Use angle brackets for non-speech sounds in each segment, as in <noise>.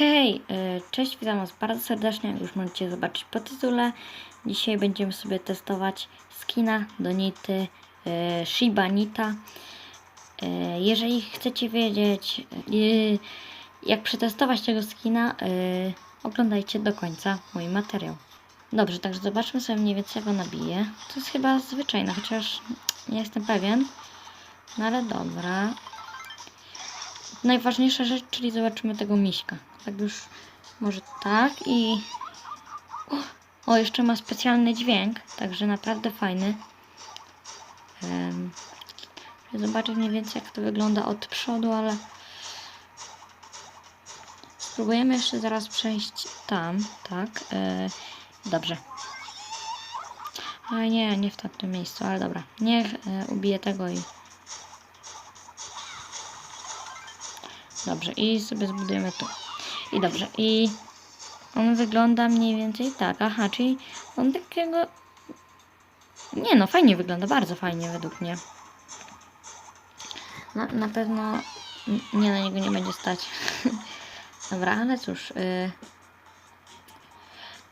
Hej, y, cześć, witam Was bardzo serdecznie, już możecie zobaczyć po tytule. Dzisiaj będziemy sobie testować skina do Nity y, Shiba Nita. Y, Jeżeli chcecie wiedzieć, jak przetestować tego skina, oglądajcie do końca mój materiał. Dobrze, także zobaczmy sobie mniej więcej, jak go nabiję. To jest chyba zwyczajne, chociaż nie jestem pewien. No ale dobra, najważniejsza rzecz, czyli zobaczymy tego miśka. Tak już może tak i o, jeszcze ma specjalny dźwięk, także naprawdę fajny. Um, zobaczyć mniej więcej jak to wygląda od przodu, ale spróbujemy jeszcze zaraz przejść tam, tak. E, dobrze. A nie, nie w tamtym miejscu, ale dobra. Niech e, ubiję tego i Dobrze, i sobie zbudujemy tu. I dobrze, i on wygląda mniej więcej tak. Aha, czyli on takiego... Nie no, fajnie wygląda, bardzo fajnie według mnie. Na, na pewno nie na niego nie będzie stać. <laughs> Dobra, ale cóż. Y...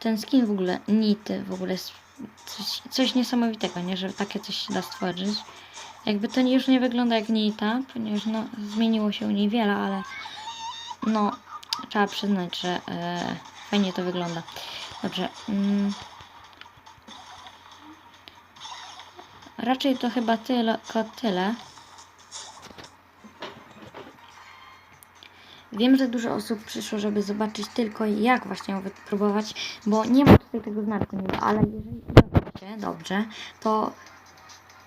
Ten skin w ogóle, nity w ogóle jest coś, coś niesamowitego, nie? Że takie coś się da stworzyć. Jakby to już nie wygląda jak nita, ponieważ no, zmieniło się niewiele, ale no, trzeba przyznać, że e, fajnie to wygląda. Dobrze. Mm. Raczej to chyba tylko tyle. Wiem, że dużo osób przyszło, żeby zobaczyć tylko jak właśnie ją wypróbować, bo nie ma tutaj tego znaku ale jeżeli robicie dobrze, to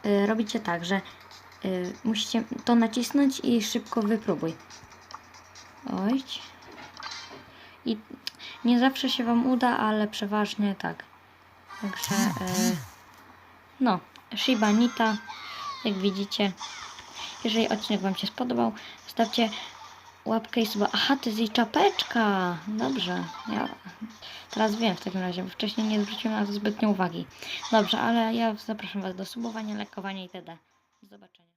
y, robicie tak, że y, musicie to nacisnąć i szybko wypróbuj. Oj. I nie zawsze się Wam uda, ale przeważnie tak. Także y, no, Shiba Nita, jak widzicie. Jeżeli odcinek Wam się spodobał, stawcie łapkę i suba. Aha, to jest jej czapeczka. Dobrze. Ja teraz wiem w takim razie, bo wcześniej nie zwróciłem na to zbytnio uwagi. Dobrze, ale ja zapraszam Was do subowania, lekowania itd. Do zobaczenia.